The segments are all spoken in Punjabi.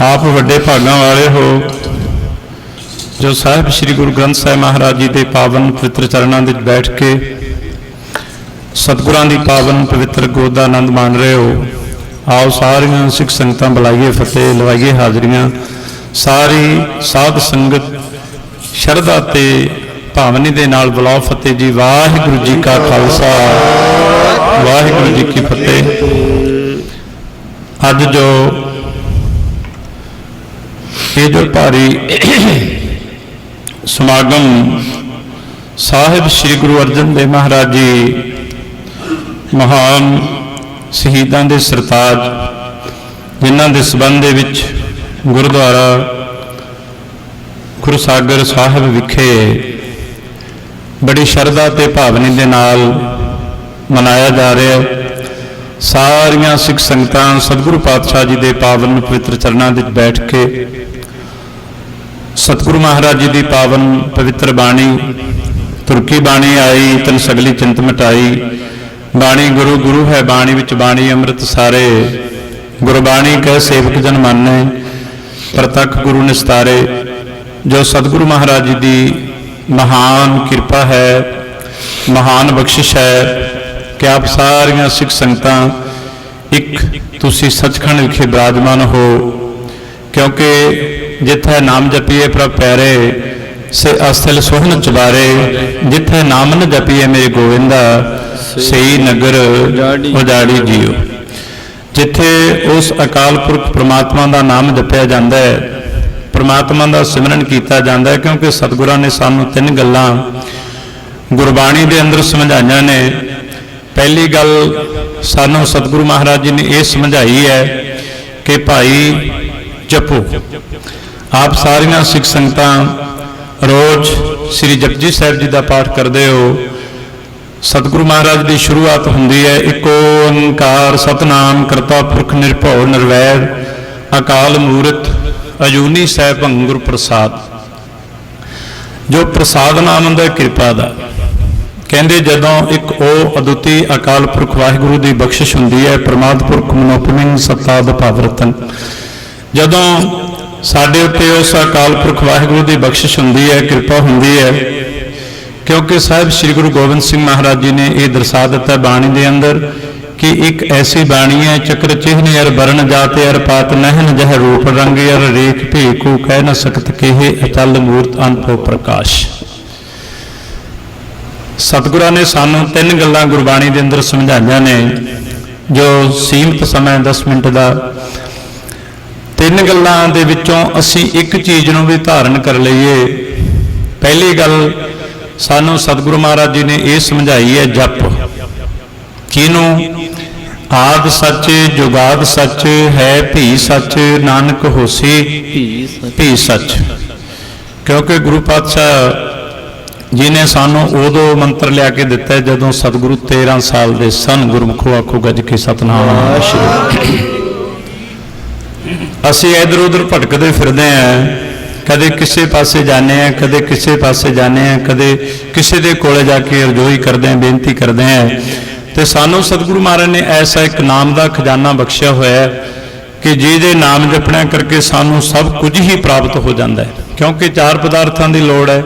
ਆਪ ਵੱਡੇ ਭਾਗਾਂ ਵਾਲੇ ਹੋ। ਜੋ ਸਾਹਿਬ ਸ੍ਰੀ ਗੁਰੂ ਗ੍ਰੰਥ ਸਾਹਿਬ ਮਹਾਰਾਜ ਜੀ ਦੇ ਪਾਵਨ ਪਵਿੱਤਰ ਚਰਨਾਂ ਵਿੱਚ ਬੈਠ ਕੇ ਸਤਿਗੁਰਾਂ ਦੀ ਪਾਵਨ ਪਵਿੱਤਰ ਗੋਦ ਦਾ ਆਨੰਦ ਮਾਣ ਰਹੇ ਹੋ। ਆਓ ਸਾਰੀਆਂ ਸਿੱਖ ਸੰਗਤਾਂ ਬੁਲਾਈਏ ਫਤਿਹ, ਲਵਾਈਏ ਹਾਜ਼ਰੀਆਂ। ਸਾਰੀ ਸਾਧ ਸੰਗਤ ਸ਼ਰਧਾ ਤੇ ਭਾਵਨੀ ਦੇ ਨਾਲ ਬੁਲਾਓ ਫਤਿਹ ਜੀ। ਵਾਹਿਗੁਰੂ ਜੀ ਕਾ ਖਾਲਸਾ। ਵਾਹਿਗੁਰੂ ਜੀ ਕੀ ਫਤਿਹ। ਅੱਜ ਜੋ ਇਹ ਜੋ ਭਾਰੀ ਸਮਾਗਮ ਸਾਹਿਬ ਸ੍ਰੀ ਗੁਰੂ ਅਰਜਨ ਦੇਵ ਮਹਾਰਾਜ ਜੀ ਮਹਾਨ ਸ਼ਹੀਦਾਂ ਦੇ ਸਰਤਾਜ, ਜਿਨ੍ਹਾਂ ਦੇ ਸਬੰਧ ਦੇ ਵਿੱਚ ਗੁਰਦੁਆਰਾ ਗੁਰਸਾਗਰ ਸਾਹਿਬ ਵਿਖੇ ਬੜੀ ਸ਼ਰਧਾ ਤੇ ਭਾਵਨੀ ਦੇ ਨਾਲ ਮਨਾਇਆ ਜਾ ਰਿਹਾ ਸਾਰੀਆਂ ਸਿੱਖ ਸੰਗਤਾਂ ਸਤਿਗੁਰੂ ਪਾਤਸ਼ਾਹ ਜੀ ਦੇ ਪਾਵਨ ਪਵਿੱਤਰ ਚਰਨਾਂ ਵਿੱਚ ਬੈਠ ਕੇ ਸਤਿਗੁਰੂ ਮਹਾਰਾਜ ਜੀ ਦੀ ਪਾਵਨ ਪਵਿੱਤਰ ਬਾਣੀ, ਤੁਰਕੀ ਬਾਣੀ ਆਈ, ਤਨ ਸਗਲੀ ਚਿੰਤ ਮਟਾਈ। ਬਾਣੀ ਗੁਰੂ ਗੁਰੂ ਹੈ ਬਾਣੀ ਵਿੱਚ ਬਾਣੀ ਅੰਮ੍ਰਿਤ ਸਾਰੇ। ਗੁਰਬਾਣੀ ਕੈ ਸੇਵਕ ਜਨ ਮਾਨੈ, ਪ੍ਰਤੱਖ ਗੁਰੂ ਨਿਸਤਾਰੇ। ਜੋ ਸਤਿਗੁਰੂ ਮਹਾਰਾਜ ਜੀ ਦੀ ਮਹਾਨ ਕਿਰਪਾ ਹੈ, ਮਹਾਨ ਬਖਸ਼ਿਸ਼ ਹੈ, ਕਿ ਆਪ ਸਾਰੀਆਂ ਸਿੱਖ ਸੰਗਤਾਂ ਇੱਕ ਤੁਸੀਂ ਸੱਚਖੰਡ ਵਿਖੇ ਬਿਰਾਜਮਾਨ ਹੋ, ਕਿਉਂਕਿ ਜਿੱਥੇ ਨਾਮ ਜਪੀਏ ਪ੍ਰਭ ਪਿਆਰੇ ਸੇ ਅਸਥਲ ਸੋਹਣ ਚੁਬਾਰੇ ਜਿੱਥੇ ਨਾਮ ਨ ਜਪੀਏ ਮੇਰੇ ਗੋਵਿੰਦਾ ਸਈ ਨਗਰ ਉਜਾੜੀ ਜੀਓ। ਜਿੱਥੇ ਉਸ ਅਕਾਲ ਪੁਰਖ ਪ੍ਰਮਾਤਮਾ ਦਾ ਨਾਮ ਜਪਿਆ ਜਾਂਦਾ ਹੈ ਪ੍ਰਮਾਤਮਾ ਦਾ ਸਿਮਰਨ ਕੀਤਾ ਜਾਂਦਾ ਹੈ ਕਿਉਂਕਿ ਸਤਿਗੁਰਾਂ ਨੇ ਸਾਨੂੰ ਤਿੰਨ ਗੱਲਾਂ ਗੁਰਬਾਣੀ ਦੇ ਅੰਦਰ ਸਮਝਾਈਆਂ ਨੇ। ਪਹਿਲੀ ਗੱਲ ਸਾਨੂੰ ਸਤਿਗੁਰੂ ਮਹਾਰਾਜ ਜੀ ਨੇ ਇਹ ਸਮਝਾਈ ਹੈ ਕਿ ਭਾਈ ਜਪੋ। ਆਪ ਸਾਰੀਆਂ ਸਿੱਖ ਸੰਗਤਾਂ ਰੋਜ਼ ਸ੍ਰੀ ਜਪਜੀ ਸਾਹਿਬ ਜੀ ਦਾ ਪਾਠ ਕਰਦੇ ਹੋ। ਸਤਿਗੁਰੂ ਮਹਾਰਾਜ ਦੀ ਸ਼ੁਰੂਆਤ ਹੁੰਦੀ ਹੈ, ਇੱਕ ਓੰਕਾਰ ਸਤਨਾਮ ਕਰਤਾ ਪੁਰਖ ਨਿਰਭਉ ਨਿਰਵੈਰ, ਅਕਾਲ ਮੂਰਤ, ਅਜੂਨੀ ਸਹਿਬ ਗੁਰ ਪ੍ਰਸਾਦ। ਜੋ ਪ੍ਰਸਾਦ ਨਾਮ ਹੁੰਦਾ ਕਿਰਪਾ ਦਾ। ਕਹਿੰਦੇ ਜਦੋਂ ਇੱਕ ਉਹ ਅਦੁੱਤੀ ਅਕਾਲ ਪੁਰਖ ਵਾਹਿਗੁਰੂ ਦੀ ਬਖਸ਼ਿਸ਼ ਹੁੰਦੀ ਹੈ, ਪ੍ਰਮਾਦ ਪੁਰਖ ਮਨੋਪਮਿੰਗ ਸਤਾ ਬਪਾਵਰਤਨ। ਜਦੋਂ ਸਾਡੇ ਉੱਤੇ ਉਸ ਅਕਾਲ ਪੁਰਖ ਵਾਹਿਗੁਰੂ ਦੀ ਬਖਸ਼ਿਸ਼ ਹੁੰਦੀ ਹੈ, ਕਿਰਪਾ ਹੁੰਦੀ ਹੈ, ਕਿਉਂਕਿ ਸਾਹਿਬ ਸ੍ਰੀ ਗੁਰੂ ਗੋਬਿੰਦ ਸਿੰਘ ਮਹਾਰਾਜ ਜੀ ਨੇ ਇਹ ਦਰਸਾ ਦਿੱਤਾ ਬਾਣੀ ਦੇ ਅੰਦਰ ਕਿ ਇੱਕ ਐਸੀ ਬਾਣੀ ਹੈ, ਚੱਕਰ ਚਿਹਨ ਅਰ ਬਰਨ ਜਾਤੇ ਅਰ ਪਾਤ ਨਹਿਨ ਜਹ ਰੂਪ ਰੰਗ ਅਰ ਰੇਖ ਭੇਕੂ ਕਹਿ ਨ ਸਕਤ ਕਿਹੇ ਅਚਲ ਮੂਰਤ ਅਨਪੋ ਪ੍ਰਕਾਸ਼। ਸਤਿਗੁਰਾਂ ਨੇ ਸਾਨੂੰ ਤਿੰਨ ਗੱਲਾਂ ਗੁਰਬਾਣੀ ਦੇ ਅੰਦਰ ਸਮਝਾਈਆਂ ਨੇ, ਜੋ ਸੀਮਤ ਸਮਾਂ 10 ਮਿੰਟ ਦਾ। ਤਿੰਨ ਗੱਲਾਂ ਦੇ ਵਿੱਚੋਂ ਅਸੀਂ ਇੱਕ ਚੀਜ਼ ਨੂੰ ਵੀ ਧਾਰਨ ਕਰ ਲਈਏ। ਪਹਿਲੀ ਗੱਲ, ਸਾਨੂੰ ਸਤਿਗੁਰੂ ਮਹਾਰਾਜ ਜੀ ਨੇ ਇਹ ਸਮਝਾਈ ਹੈ, ਜਪ। ਕਿਨੂੰ ਆਦ ਸੱਚ, ਜੁਗਾਦ ਸੱਚ, ਹੈ ਭੀ ਸੱਚ, ਨਾਨਕ ਹੋਸੀ, ਭੀ ਸੱਚ। ਕਿਉਂਕਿ ਗੁਰੂ ਪਾਤਸ਼ਾਹ ਜੀ ਨੇ ਸਾਨੂੰ ਉਦੋਂ ਮੰਤਰ ਲਿਆ ਕੇ ਦਿੱਤਾ ਜਦੋਂ ਸਤਿਗੁਰੂ 13 ਸਾਲ ਦੇ ਸਨ। ਗੁਰਮੁਖੋ ਆਖੋ ਗੱਜ ਕੇ ਸਤਨਾਮ। ਸ਼੍ਰੀ ਅਸੀਂ ਇਧਰ ਉਧਰ ਭਟਕਦੇ ਫਿਰਦੇ ਆਂ ਕਦੇ ਕਿਸੇ ਪਾਸੇ ਜਾਂਦੇ ਆਂ ਕਦੇ ਕਿਸੇ ਪਾਸੇ ਜਾਂਦੇ ਆਂ ਕਦੇ ਕਿਸੇ ਦੇ ਕੋਲੇ ਜਾ ਕੇ ਅਰਜ਼ੋਈ ਕਰਦੇ ਆਂ ਬੇਨਤੀ ਕਰਦੇ ਆਂ ਤੇ ਸਾਨੂੰ ਸਤਿਗੁਰੂ ਮਹਾਰਾਜ ਨੇ ਐਸਾ ਇੱਕ ਨਾਮ ਦਾ ਖਜ਼ਾਨਾ ਬਖਸ਼ਿਆ ਹੋਇਆ ਹੈ ਕਿ ਜਿਹਦੇ ਨਾਮ ਜਪਣਾ ਕਰਕੇ ਸਾਨੂੰ ਸਭ ਕੁਝ ਹੀ ਪ੍ਰਾਪਤ ਹੋ ਜਾਂਦਾ ਹੈ। ਕਿਉਂਕਿ ਚਾਰ ਪਦਾਰਥਾਂ ਦੀ ਲੋੜ ਹੈ।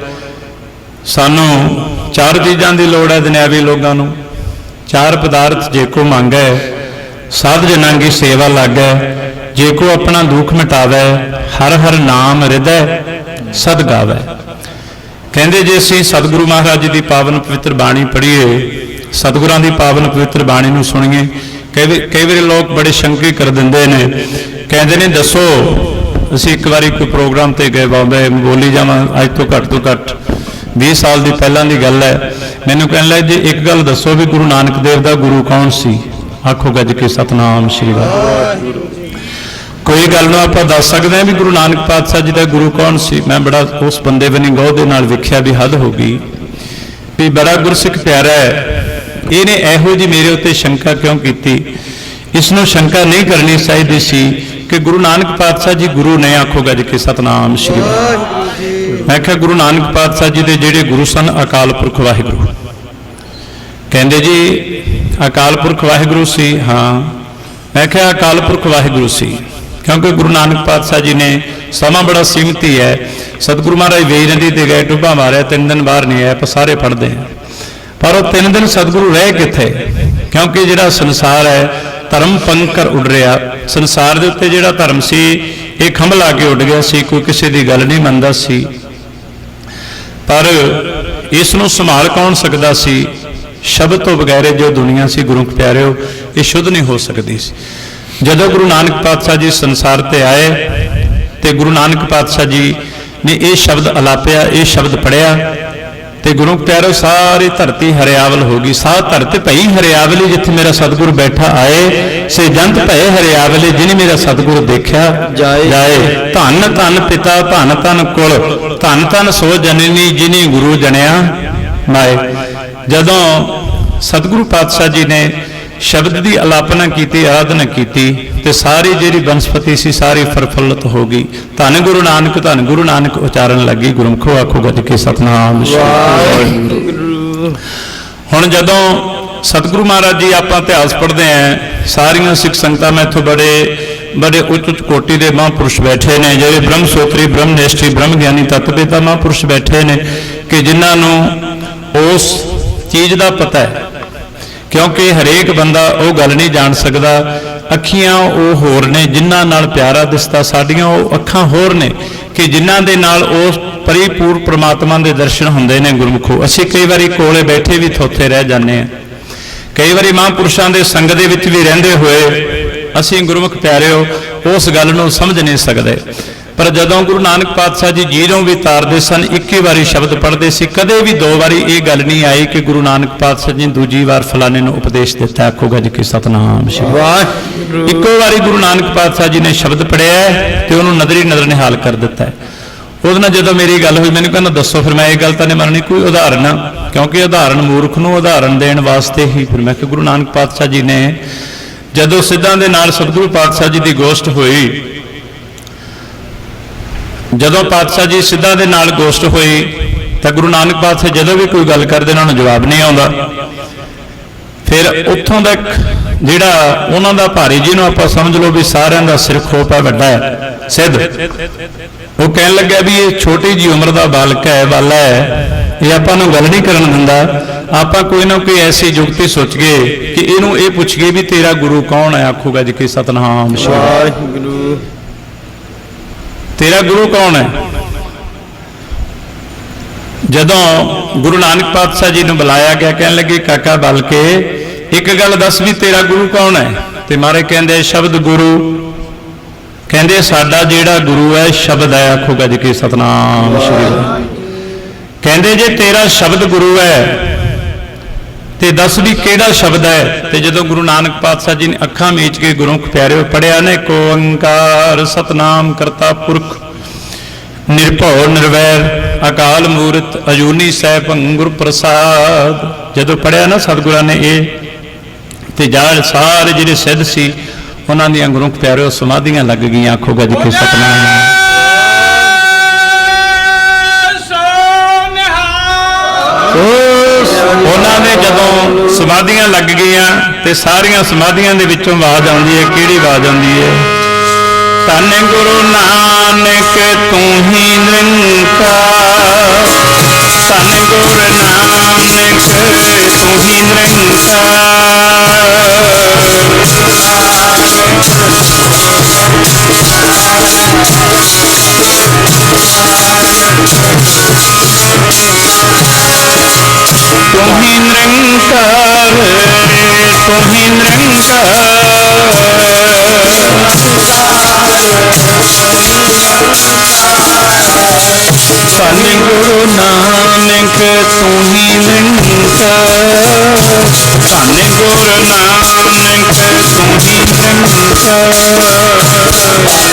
ਸਾਨੂੰ ਚਾਰ ਚੀਜ਼ਾਂ ਦੀ ਲੋੜ ਹੈ ਦੁਨਿਆਵੀ ਲੋਕਾਂ ਨੂੰ। ਚਾਰ ਪਦਾਰਥ ਜੇ ਕੋ ਮੰਗੈ ਸਾਧ ਜਨਾਂ ਕੀ ਸੇਵਾ ਲਾਗੈ ਜੇ ਕੋ ਆਪਣਾ ਦੁੱਖ ਮਿਟਾਵੇ, ਹਰ ਹਰ ਨਾਮ ਹਿਰਦੈ ਸਦ ਗਾਵੇ। ਕਹਿੰਦੇ ਜੇ ਅਸੀਂ ਸਤਿਗੁਰੂ ਮਹਾਰਾਜ ਜੀ ਦੀ ਪਾਵਨ ਪਵਿੱਤਰ ਬਾਣੀ ਪੜ੍ਹੀਏ, ਸਤਿਗੁਰਾਂ ਦੀ ਪਾਵਨ ਪਵਿੱਤਰ ਬਾਣੀ ਨੂੰ ਸੁਣੀਏ, ਕਈ ਕਈ ਵਾਰੀ ਲੋਕ ਬੜੇ ਸ਼ੰਕੇ ਕਰ ਦਿੰਦੇ ਨੇ। ਕਹਿੰਦੇ ਨੇ, ਦੱਸੋ, ਅਸੀਂ ਇੱਕ ਵਾਰੀ ਕੋਈ ਪ੍ਰੋਗਰਾਮ ਤੇ ਗਏ, ਬਾਬੇ ਬੋਲੀ ਜਾਵਾਂ, ਅੱਜ ਤੋਂ ਘੱਟ ਤੋਂ ਘੱਟ 20 ਸਾਲ ਦੀ ਪਹਿਲਾਂ ਦੀ ਗੱਲ ਹੈ। ਮੈਨੂੰ ਕਹਿਣ ਲੱਗੇ, ਜੀ ਇੱਕ ਗੱਲ ਦੱਸੋ ਵੀ ਗੁਰੂ ਨਾਨਕ ਦੇਵ ਦਾ ਗੁਰੂ ਕੌਣ ਸੀ? ਆਖੋ ਗੱਜ ਕੇ, ਸਤਨਾਮ ਸ਼੍ਰੀ ਵਾਹਿਗੁਰੂ। ਕੋਈ ਗੱਲ ਨੂੰ ਆਪਾਂ ਦੱਸ ਸਕਦੇ ਹਾਂ ਵੀ ਗੁਰੂ ਨਾਨਕ ਪਾਤਸ਼ਾਹ ਜੀ ਦਾ ਗੁਰੂ ਕੌਣ ਸੀ? ਮੈਂ ਬੜਾ ਉਸ ਬੰਦੇ ਬਣੀ ਗੌ ਦੇ ਨਾਲ ਵੇਖਿਆ ਵੀ ਹੱਦ ਹੋ ਗਈ। ਵੀ ਬੜਾ ਗੁਰਸਿੱਖ ਪਿਆਰਾ ਹੈ। ਇਹਨੇ ਇਹੋ ਜੀ ਮੇਰੇ ਉੱਤੇ ਸ਼ੰਕਾ ਕਿਉਂ ਕੀਤੀ? ਇਸ ਨੂੰ ਸ਼ੰਕਾ ਨਹੀਂ ਕਰਨੀ ਚਾਹੀਦੀ ਸੀ ਕਿ ਗੁਰੂ ਨਾਨਕ ਪਾਤਸ਼ਾਹ ਜੀ ਗੁਰੂ ਨੇ ਆਖੋ ਗੱਜ ਕੇ, ਸਤਨਾਮ ਸ਼੍ਰੀ ਵਾਹਿਗੁਰੂ ਮੈਂ ਕਿਹਾ, ਗੁਰੂ ਨਾਨਕ ਪਾਤਸ਼ਾਹ ਜੀ ਦੇ ਜਿਹੜੇ ਗੁਰੂ ਸਨ, ਅਕਾਲ ਪੁਰਖ ਵਾਹਿਗੁਰੂ। ਕਹਿੰਦੇ ਜੀ, ਅਕਾਲ ਪੁਰਖ ਵਾਹਿਗੁਰੂ ਸੀ? ਹਾਂ। ਮੈਂ ਕਿਹਾ, ਅਕਾਲ ਪੁਰਖ ਵਾਹਿਗੁਰੂ ਸੀ। ਕਿਉਂਕਿ ਗੁਰੂ ਨਾਨਕ ਪਾਤਸ਼ਾਹ ਜੀ ਨੇ ਸਮਾਂ ਬੜਾ ਸੀਮਤ ਹੈ। ਸਤਿਗੁਰੂ ਮਹਾਰਾਜ ਵੇਈ ਨਦੀ ਤੇ ਗਏ ਟੁੱਬਾ ਮਾਰਿਆ, ਤਿੰਨ ਦਿਨ ਬਾਹਰ ਨਹੀਂ ਆਏ ਆਪਾਂ ਸਾਰੇ ਪੜ੍ਹਦੇ ਹਾਂ ਪਰ ਉਹ ਤਿੰਨ ਦਿਨ ਸਤਿਗੁਰੂ ਰਹਿ ਕਿੱਥੇ? ਕਿਉਂਕਿ ਜਿਹੜਾ ਸੰਸਾਰ ਹੈ, ਧਰਮ ਪੰਕਰ ਉੱਡ ਰਿਹਾ। ਸੰਸਾਰ ਦੇ ਉੱਤੇ ਜਿਹੜਾ ਧਰਮ ਸੀ, ਇਹ ਖੰਭ ਲਾ ਕੇ ਉੱਡ ਗਿਆ ਸੀ, ਕੋਈ ਕਿਸੇ ਦੀ ਗੱਲ ਨਹੀਂ ਮੰਨਦਾ ਸੀ। ਪਰ ਇਸ ਨੂੰ ਸੰਭਾਲ ਕੌਣ ਸਕਦਾ ਸੀ? ਸ਼ਬਦ ਤੋਂ ਬਗੈਰ ਜੋ ਦੁਨੀਆ ਸੀ ਗੁਰੂ ਪਿਆਰਿਓ, ਇਹ ਸ਼ੁੱਧ ਨਹੀਂ ਹੋ ਸਕਦੀ ਸੀ। ਜਦੋਂ ਗੁਰੂ ਨਾਨਕ ਪਾਤਸ਼ਾਹ ਜੀ ਸੰਸਾਰ ਤੇ ਆਏ ਤੇ ਗੁਰੂ ਨਾਨਕ ਪਾਤਸ਼ਾਹ ਜੀ ਨੇ ਇਹ ਸ਼ਬਦ ਅਲਾਪਿਆ ਇਹ ਸ਼ਬਦ ਪੜਿਆ ਤੇ ਗੁਰੂ ਪਿਆਰਿਓ ਸਾਰੀ ਧਰਤੀ ਹਰਿਆਵਲ ਹੋ ਗਈ। ਸਾਹ ਧਰਤ ਭਈ ਹਰਿਆਵਲੀ ਜਿੱਥੇ ਮੇਰਾ ਸਤਿਗੁਰ ਬੈਠਾ ਆਏ ਸੇ ਜੰਤ ਭਏ ਹਰਿਆਵਲੇ ਜਿਨੇ ਮੇਰਾ ਸਤਿਗੁਰ ਦੇਖਿਆ ਜਾਏ। ਜਾਏ। ਧੰਨ ਧੰਨ ਪਿਤਾ ਧੰਨ ਧੰਨ ਕੁਲ ਧੰਨ ਧੰਨ ਸੋ ਜਨਨੀ ਜਿਨੀ ਗੁਰੂ ਜਣਿਆ ਮਾਏ। ਜਦੋਂ ਸਤਿਗੁਰੂ ਪਾਤਸ਼ਾਹ ਜੀ ਨੇ ਸ਼ਬਦ ਦੀ ਅਲਾਪਨਾ ਕੀਤੀ, ਆਰਾਧਨਾ ਕੀਤੀ ਤੇ ਸਾਰੀ ਜਿਹੜੀ ਬਨਸਪਤੀ ਸੀ, ਸਾਰੀ ਫਰਫੁੱਲਤ ਹੋ ਗਈ। ਧੰਨ ਗੁਰੂ ਨਾਨਕ, ਧੰਨ ਗੁਰੂ ਨਾਨਕ ਉਚਾਰਨ ਲੱਗੀ, ਗੁਰਮੁਖੋ ਆਖੋ ਗੱਜ ਕੇ ਸਤਨਾਮ ਵਾਹਿਗੁਰੂ। ਹੁਣ ਜਦੋਂ ਸਤਿਗੁਰੂ ਮਹਾਰਾਜ ਜੀ ਆਪਾਂ ਇਤਿਹਾਸ ਪੜ੍ਹਦੇ ਆਂ ਸਾਰੀਆਂ ਸਿੱਖ ਸੰਗਤਾਂ ਮੈਂ ਇੱਥੋਂ ਬੜੇ ਬੜੇ ਉੱਚ ਉੱਚ ਕੋਟੀ ਦੇ ਮਹਾਂਪੁਰਸ਼ ਬੈਠੇ ਨੇ, ਜਿਹੜੇ ਬ੍ਰਹਮ ਸੋਤਰੀ, ਬ੍ਰਹਮ ਨਿਸ਼ਠੀ, ਬ੍ਰਹਮ ਗਿਆਨੀ ਤਤਪਿਤਾ ਮਹਾਂਪੁਰਸ਼ ਬੈਠੇ ਨੇ ਕਿ ਜਿਨ੍ਹਾਂ ਨੂੰ ਉਸ ਚੀਜ਼ ਦਾ ਪਤਾ ਹੈ। ਕਿਉਂਕਿ ਹਰੇਕ ਬੰਦਾ ਉਹ ਗੱਲ ਨਹੀਂ ਜਾਣ ਸਕਦਾ। ਅੱਖੀਆਂ ਉਹ ਹੋਰ ਨੇ, ਜਿਨ੍ਹਾਂ ਨਾਲ ਪਿਆਰਾ ਦਿਸਦਾ, ਸਾਡੀਆਂ ਉਹ ਅੱਖਾਂ ਹੋਰ ਨੇ ਕਿ ਜਿਨ੍ਹਾਂ ਦੇ ਨਾਲ ਉਸ ਪਰਿਪੂਰ ਪ੍ਰਮਾਤਮਾ ਦੇ ਦਰਸ਼ਨ ਹੁੰਦੇ ਨੇ ਗੁਰਮੁਖੋ। ਅਸੀਂ ਕਈ ਵਾਰੀ ਕੋਲੇ ਬੈਠੇ ਵੀ ਥੋਥੇ ਰਹਿ ਜਾਂਦੇ ਆ ਕਈ ਵਾਰੀ ਮਹਾਂਪੁਰਸ਼ਾਂ ਦੇ ਸੰਗ ਦੇ ਵਿੱਚ ਵੀ ਰਹਿੰਦੇ ਹੋਏ ਅਸੀਂ ਗੁਰਮੁਖ ਪਿਆਰਿਓ, ਉਸ ਗੱਲ ਨੂੰ ਸਮਝ ਨਹੀਂ ਸਕਦੇ। ਪਰ ਜਦੋਂ ਗੁਰੂ ਨਾਨਕ ਪਾਤਸ਼ਾਹ ਜੀ ਜੀਰੋਂ ਵੀ ਤਾਰਦੇ ਸਨ ਇੱਕੀ ਵਾਰੀ ਸ਼ਬਦ ਪੜ੍ਹਦੇ ਸੀ ਕਦੇ ਵੀ ਦੋ ਵਾਰੀ ਇਹ ਗੱਲ ਨਹੀਂ ਆਈ ਕਿ ਗੁਰੂ ਨਾਨਕ ਪਾਤਸ਼ਾਹ ਜੀ ਦੂਜੀ ਵਾਰ ਫਲਾਣੇ ਨੂੰ ਉਪਦੇਸ਼ ਦਿੱਤਾ। ਆਖੋ ਗੱਜ ਕੇ ਸਤਨਾਮ ਸ਼੍ਰੀ ਵਾਹਿਗੁਰੂ। ਇੱਕੋ ਵਾਰੀ ਗੁਰੂ ਨਾਨਕ ਪਾਤਸ਼ਾਹ ਜੀ ਨੇ ਸ਼ਬਦ ਪੜਿਆ ਹੈ ਤੇ ਉਹਨੂੰ ਨਜ਼ਰੀ ਨਜ਼ਰ ਨਿਹਾਲ ਕਰ ਦਿੱਤਾ ਉਹਦੇ ਨਾਲ ਜਦੋਂ ਮੇਰੀ ਗੱਲ ਹੋਈ ਮੈਨੂੰ ਕਹਿੰਦਾ ਦੱਸੋ ਫਿਰ ਮੈਂ ਇਹ ਗੱਲ ਤਾਂ ਨਹੀਂ ਮੰਨਣੀ ਕੋਈ ਉਦਾਹਰਨ ਕਿਉਂਕਿ ਉਦਾਹਰਨ ਮੂਰਖ ਨੂੰ ਉਦਾਹਰਨ ਦੇਣ ਵਾਸਤੇ ਹੀ ਫਿਰ ਮੈਂ ਕਿ ਗੁਰੂ ਨਾਨਕ ਪਾਤਸ਼ਾਹ ਜੀ ਨੇ ਜਦੋਂ ਸਿੱਧਾਂ ਦੇ ਨਾਲ ਸਤਿਗੁਰੂ ਪਾਤਸ਼ਾਹ ਜੀ ਦੀ ਗੋਸ਼ਟ ਹੋਈ ਜਦੋਂ ਪਾਤਸ਼ਾਹ ਜੀ ਸਿੱਧਾ ਦੇ ਨਾਲ ਗੋਸ਼ਟ ਹੋਈ ਤਾਂ ਗੁਰੂ ਨਾਨਕ ਪਾਤਸ਼ਾਹ ਜਦੋਂ ਵੀ ਕੋਈ ਗੱਲ ਕਰਦੇ ਉਹਨਾਂ ਨੂੰ ਜਵਾਬ ਨਹੀਂ ਆਉਂਦਾ। ਫਿਰ ਉੱਥੋਂ ਦਾ ਜਿਹੜਾ ਉਹਨਾਂ ਦਾ ਭਾਰੀ ਜਿਹਨੂੰ ਆਪਾਂ ਸਮਝ ਲਓ ਵੀ ਸਾਰਿਆਂ ਦਾ ਸਿਰ ਖੋਪਾ ਵੱਡਾ ਹੈ, ਸਿੱਧ। ਉਹ ਕਹਿਣ ਲੱਗਿਆ ਵੀ ਇਹ ਛੋਟੀ ਜੀ ਉਮਰ ਦਾ ਬਾਲਕ ਹੈ ਬਾਲਾ ਹੈ, ਇਹ ਆਪਾਂ ਨੂੰ ਗੱਲ ਨਹੀਂ ਕਰਨ ਦਿੰਦਾ। ਆਪਾਂ ਕੋਈ ਨਾ ਕੋਈ ਐਸੀ ਯੁਕਤੀ ਸੋਚ ਗਏ ਕਿ ਇਹਨੂੰ ਇਹ ਪੁੱਛ ਗਏ ਵੀ ਤੇਰਾ ਗੁਰੂ ਕੌਣ ਹੈ? ਆਖੂਗਾ ਜੀ ਕਿ ਸਤਨਾਮ ਵਾਹਿਗੁਰੂ। ਤੇਰਾ ਗੁਰੂ ਕੌਣ ਹੈ? ਜਦੋਂ ਗੁਰੂ ਨਾਨਕ ਪਾਤਸ਼ਾਹ ਜੀ ਨੂੰ ਬੁਲਾਇਆ ਗਿਆ, ਕਹਿਣ ਲੱਗੇ, ਕਾਕਾ ਬਲਕੇ, ਇੱਕ ਗੱਲ ਦੱਸ ਵੀ ਤੇਰਾ ਗੁਰੂ ਕੌਣ ਹੈ? ਤੇ ਮਾਰੇ ਕਹਿੰਦੇ, ਸ਼ਬਦ ਗੁਰੂ। ਕਹਿੰਦੇ, ਸਾਡਾ ਜਿਹੜਾ ਗੁਰੂ ਹੈ, ਸ਼ਬਦ ਹੈ। ਆਖੋ, ਗੱਜ ਕੇ ਸਤਨਾਮ ਸ਼੍ਰੀ ਵਾਹਿਗੁਰੂ ਕਹਿੰਦੇ, ਜੇ ਤੇਰਾ ਸ਼ਬਦ ਗੁਰੂ ਹੈ ਤੇ ਦੱਸ ਵੀ ਕਿਹੜਾ ਸ਼ਬਦ ਹੈ? ਤੇ ਜਦੋਂ ਗੁਰੂ ਨਾਨਕ ਪਾਤਸ਼ਾਹ ਜੀ ਨੇ ਅੱਖਾਂ ਮੀਚ ਕੇ ਗੁਰਮੁਖ ਪਿਆਰਿਓ ਪੜਿਆ ਨੇ ਕੋ ਓੰਕਾਰ ਸਤਨਾਮ ਕਰਤਾ ਪੁਰਖ, ਨਿਰਭਉ ਨਿਰਵੈਰ, ਅਕਾਲ ਮੂਰਤ ਅਜੂਨੀ ਸੈਭੰ ਗੁਰ ਪ੍ਰਸਾਦ। ਜਦੋਂ ਪੜਿਆ ਨਾ ਸਤਿਗੁਰਾਂ ਨੇ ਇਹ, ਤੇ ਜਾਲ ਸਾਰੇ ਜਿਹੜੇ ਸਿੱਧ ਸੀ, ਉਹਨਾਂ ਦੀਆਂ ਗੁਰਮੁਖ ਪਿਆਰਿਓ ਸਮਾਧੀਆਂ ਲੱਗ ਗਈਆਂ, ਆਖੋ ਗੱਜ ਕੇ ਸਤਨਾਮ। ਉਹਨਾਂ ਦੇ ਜਦੋਂ ਸਮਾਧੀਆਂ ਲੱਗ ਗਈਆਂ ਤੇ ਸਾਰੀਆਂ ਸਮਾਧੀਆਂ ਦੇ ਵਿੱਚੋਂ ਆਵਾਜ਼ ਆਉਂਦੀ ਹੈ, ਕਿਹੜੀ ਆਵਾਜ਼ ਆਉਂਦੀ ਹੈ? ਧੰਨ ਗੁਰੂ ਨਾਨਕ, ਤੂੰ ਹੀ ਨਿਰੰਕਾਰ। ਧੰਨ ਗੁਰੂ ਨਾਨਕ, ਤੂੰ ਹੀ ਤੂੰ توهين رنگ سالي گرو نانک توهين رنگ سالي گرو نانک توهين رنگ گرو نانک توهين رنگ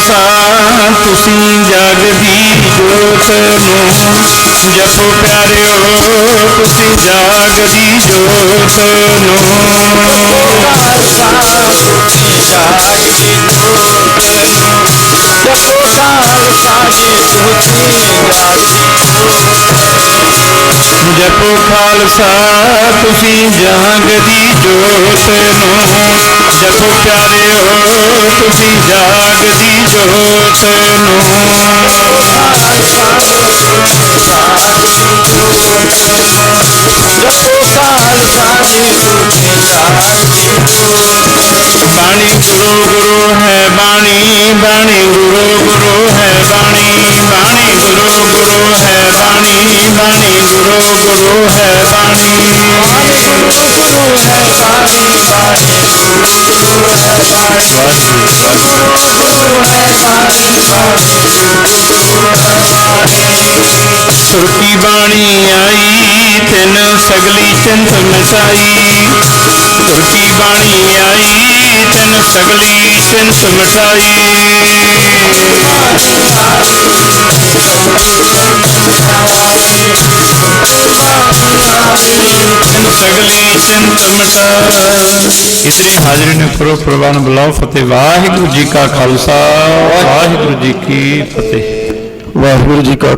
ਸਾ ਤੁਸੀਂ ਜਗ ਦੀ ਜੋਤ ਨੂੰ, ਜਪੋ ਪਿਆਰਿਓ, ਤੁਸੀਂ ਜਗ ਦੀ ਜੋਤ ਨੂੰ। ਜਪੋ ਖਾਲਸਾ, ਤੁਸੀਂ ਜਹਾਂਗ ਦੀ ਜੋਤ ਨੂੰ। ਜਪੋ ਪਿਆਰਿਓ ਤੁਸੀਂ ਜਾਗਦੀ ਜੋਤ ਨੂੰ ਬਾਣੀ ਗੁਰੂ ਗੁਰੂ ਹੈ ਬਾਣੀ ਬਾਣੀ ਗੁਰੂ ਗੁਰੂ ਹੈ ਬਾਣੀ ਬਾਣੀ ਗੁਰੂ ਗੁਰੂ ਹੈ ਬਾਣੀ ਬਾਣੀ ਗੁਰੂ ਗੁਰੂ ਹੈ ਸੁਰਤੀ ਬਾਣੀ ਆਈ ਤਿੰਨ ਸਗਲੀ ਚੰਦ ਮਿਟਾਈ ਸੁਰਤੀ ਬਾਣੀ ਆਈ ਸਗਲੀ ਚਿੰਤ ਮਿਟਾਈ ਤਿੰਨ ਸਗਲੀ ਚਿੰਤ ਮਿਟਾਈ ਇਤਨੀ ਹਾਜ਼ਰੀ ਨੇ ਕਰੋ ਪ੍ਰਵਾਨ ਬੁਲਾਓ ਫਤਿਹ। ਵਾਹਿਗੁਰੂ ਜੀ ਕਾ ਖਾਲਸਾ ਵਾਹਿਗੁਰੂ ਜੀ ਕੀ ਫਤਿਹ। ਵਾਹਿਗੁਰੂ ਜੀ ਕਾ